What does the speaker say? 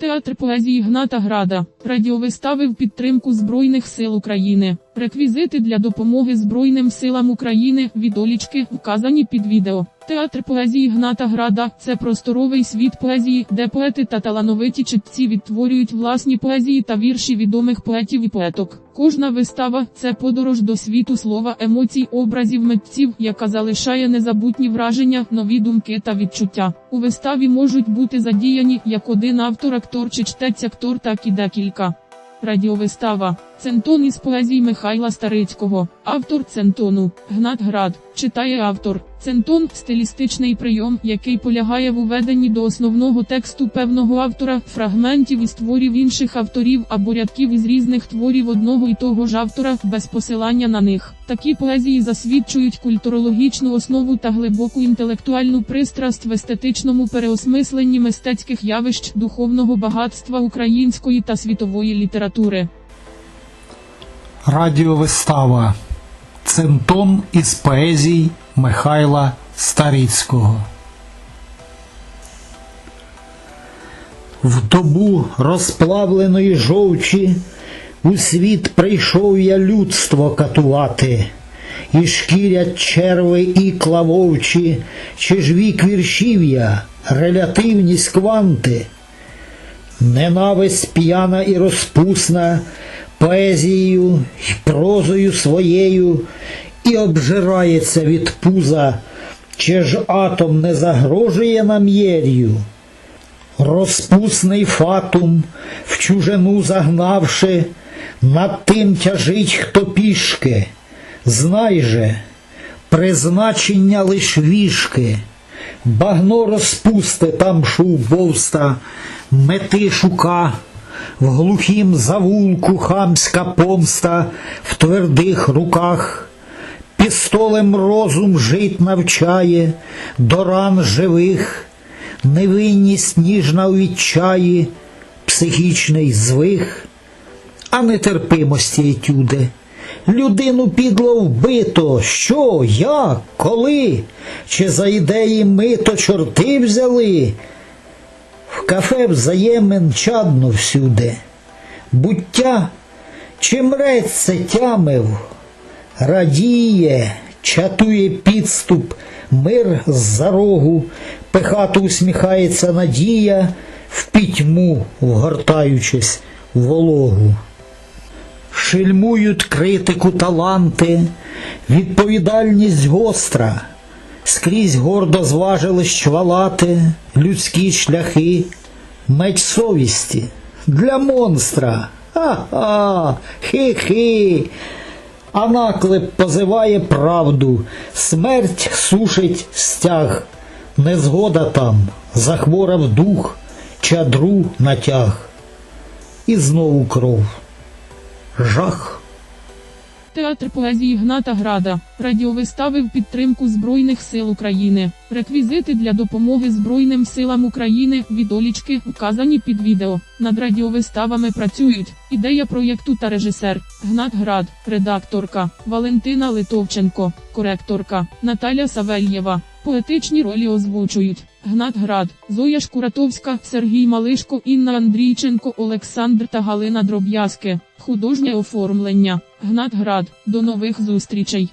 Театр поезії Гната Града, радіовистави в підтримку Збройних сил України, реквізити для допомоги Збройним силам України, відолічки, вказані під відео. Театр поезії Гната Града це просторовий світ поезії, де поети та талановиті читці відтворюють власні поезії та вірші відомих поетів і поеток. Кожна вистава це подорож до світу слова, емоцій, образів митців, яка залишає незабутні враження, нові думки та відчуття. У виставі можуть бути задіяні як один автор, актор чи чтець актор, так і декілька. Радіовистава Центон із поезії Михайла Старицького. Автор Центону Гнат Град. Читає автор. Центон стилістичний прийом, який полягає в уведенні до основного тексту певного автора, фрагментів із творів інших авторів або рядків із різних творів одного і того ж автора без посилання на них. Такі поезії засвідчують культурологічну основу та глибоку інтелектуальну пристрасть в естетичному переосмисленні мистецьких явищ духовного багатства української та світової літератури. Радіовистава Центон із поезій Михайла Старицького. В добу розплавленої жовчі у світ прийшов я людство катувати, і шкірять черви і клавовчі, чи ж вік віршів я, релятивність кванти. Ненависть п'яна і розпусна, поезією й прозою своєю і обжирається від пуза, чи ж атом не загрожує нам єр'ю. Розпусний фатум, в чужину загнавши, над тим тяжить хто пішки. Знай же, призначення лиш вішки, багно розпусти там шувбовста, мети шука, в глухім завулку хамська помста в твердих руках. Пістолем розум жить навчає, до ран живих, невинність ніжна у відчаї, психічний звих, а нетерпимості етюди. Людину підло вбито, що, як, коли, чи за ідеї мито чорти взяли, кафе взаємин чадно всюди. Буття чи мреться тямив, радіє, чатує підступ, мир з-за рогу, пихато усміхається надія, в пітьму вгортаючись в вологу. Шельмують критику таланти, відповідальність гостра, скрізь гордо зважили щвалати людські шляхи, меч совісті для монстра. Ха-ха, хи-хи. А наклеп позиває правду, смерть сушить стяг, незгода там, захворав дух, чадру натяг. І знову кров. Жах. Театр поезії Гната Града, радіовистави в підтримку Збройних сил України, реквізити для допомоги Збройним силам України, відолічки, вказані під відео. Над радіовиставами працюють ідея проєкту та режисер. Гнат Град, редакторка. Валентина Литовченко, коректорка. Наталя Савельєва. Поетичні ролі озвучують Гнат Град, Зоя Шкуратовська, Сергій Малишко, Інна Андрійченко, Олександр та Галина Дроб'язки. Художнє оформлення. Гнат Град. До нових зустрічей.